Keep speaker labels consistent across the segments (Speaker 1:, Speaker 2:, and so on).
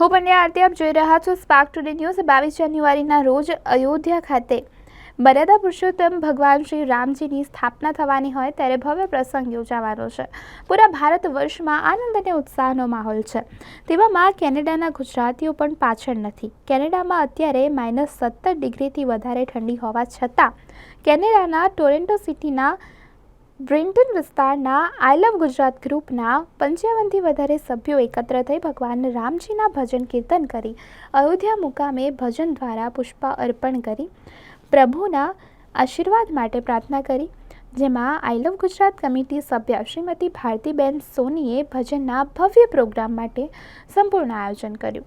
Speaker 1: હું પંડ્યા આરતી આપ જોઈ રહ્યા છો સ્પાર્ક ટુડે ન્યૂઝ બાવીસ જાન્યુઆરીના રોજ અયોધ્યા ખાતે. મર્યાદા પુરુષોત્તમ ભગવાન શ્રી રામજીની સ્થાપના થવાની હોય ત્યારે ભવ્ય પ્રસંગ યોજાવાનો છે. પૂરા ભારત વર્ષમાં આનંદ અને ઉત્સાહનો માહોલ છે. તેવામાં કેનેડાના ગુજરાતીઓ પણ પાછળ નથી. કેનેડામાં અત્યારે માઇનસ સત્તર ડિગ્રીથી વધારે ઠંડી હોવા છતાં કેનેડાના ટોરેન્ટો સિટીના બ્રિન્ટન વિસ્તારના આઈ લવ ગુજરાત ગ્રુપના પંચાવનથી વધારે સભ્યો એકત્ર થઈ ભગવાન રામજીના ભજન કીર્તન કરી. અયોધ્યા મુકામે ભજન દ્વારા પુષ્પ અર્પણ કરી. પ્રભુના આશીર્વાદ માટે પ્રાર્થના કરી. જેમાં આઈ લવ ગુજરાત કમિટી સભ્ય શ્રીમતી ભારતીબેન સોનીએ ભજનના ભવ્ય પ્રોગ્રામ માટે સંપૂર્ણ આયોજન કર્યું.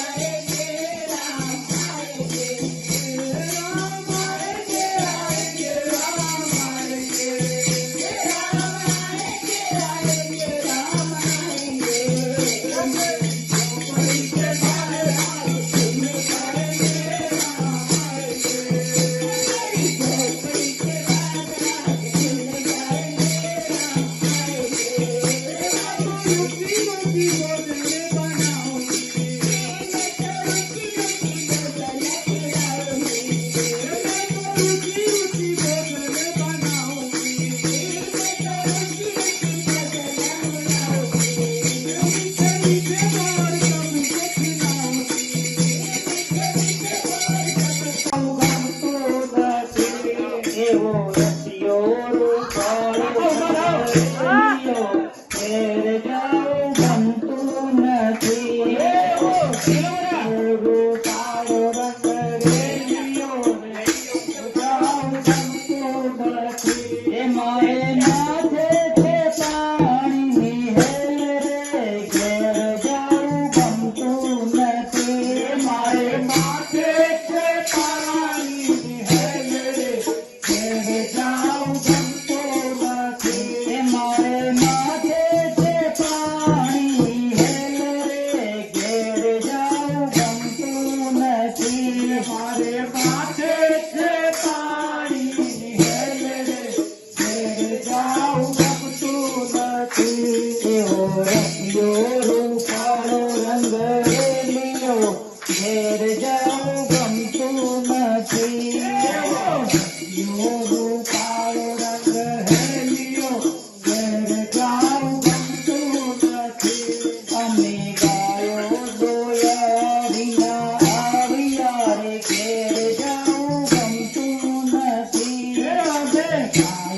Speaker 2: Amen.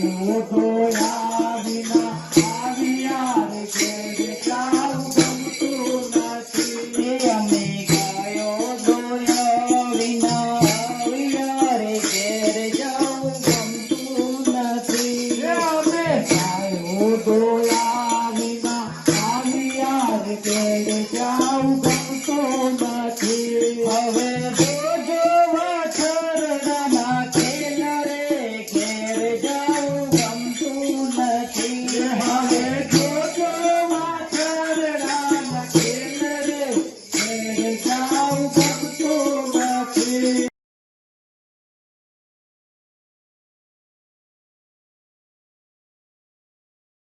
Speaker 2: Oh,